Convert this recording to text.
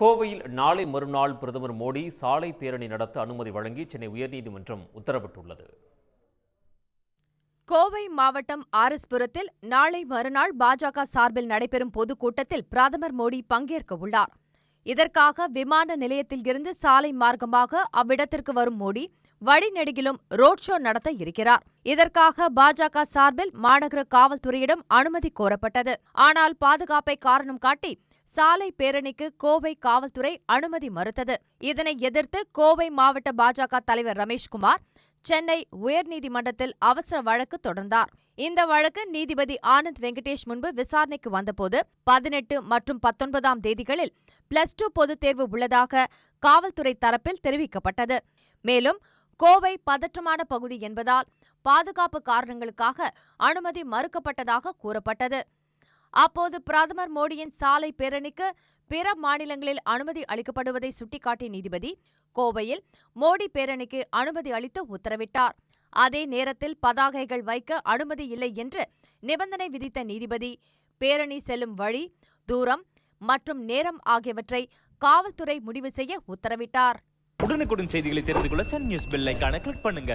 கோவையில் நாளை மறுநாள் பிரதமர் மோடி சாலை பேரணி நடத்த அனுமதி வழங்கி சென்னை உயர்நீதிமன்றம் உத்தரவிட்டுள்ளது. கோவை மாவட்டம் ஆர்எஸ்புரத்தில் நாளை மறுநாள் பாஜக சார்பில் நடைபெறும் பொதுக்கூட்டத்தில் பிரதமர் மோடி பங்கேற்க உள்ளார். இதற்காக விமான நிலையத்தில் இருந்து சாலை மார்க்கமாக அவ்விடத்திற்கு வரும் மோடி வழிநெடுகிலும் ரோட் ஷோ நடத்த இருக்கிறார். இதற்காக பாஜக சார்பில் மாநகர காவல்துறையிடம் அனுமதி கோரப்பட்டது. ஆனால் பாதுகாப்பை காரணம் காட்டி சாலை பேரணிக்கு கோவை காவல்துறை அனுமதி மறுத்தது. இதனை எதிர்த்து கோவை மாவட்ட பாஜக தலைவர் ரமேஷ்குமார் சென்னை உயர்நீதிமன்றத்தில் அவசர வழக்கு தொடர்ந்தார். இந்த வழக்கு நீதிபதி ஆனந்த் வெங்கடேஷ் முன்பு விசாரணைக்கு வந்தபோது பதினெட்டு மற்றும் பத்தொன்பதாம் தேதிகளில் பிளஸ் டூ பொதுத் தேர்வு உள்ளதாக காவல்துறை தரப்பில் தெரிவிக்கப்பட்டது. மேலும் கோவை பதற்றமான பகுதி என்பதால் பாதுகாப்பு காரணங்களுக்காக அனுமதி மறுக்கப்பட்டதாக கூறப்பட்டது. அப்போது பிரதமர் மோடியின் சாலை பேரணிக்கு பிற மாநிலங்களில் அனுமதி அளிக்கப்படுவதை சுட்டிக்காட்டிய நீதிபதி கோவையில் மோடி பேரணிக்கு அனுமதி அளித்து உத்தரவிட்டார். அதே நேரத்தில் பதாகைகள் வைக்க அனுமதி இல்லை என்று நிபந்தனை விதித்த நீதிபதி பேரணி செல்லும் வழி தூரம் மற்றும் நேரம் ஆகியவற்றை காவல்துறை முடிவு செய்ய உத்தரவிட்டார். உடனுக்குடன் செய்திகளை தெரிந்து கொள்ள சன் நியூஸ் பெல் கிளிக் பண்ணுங்க.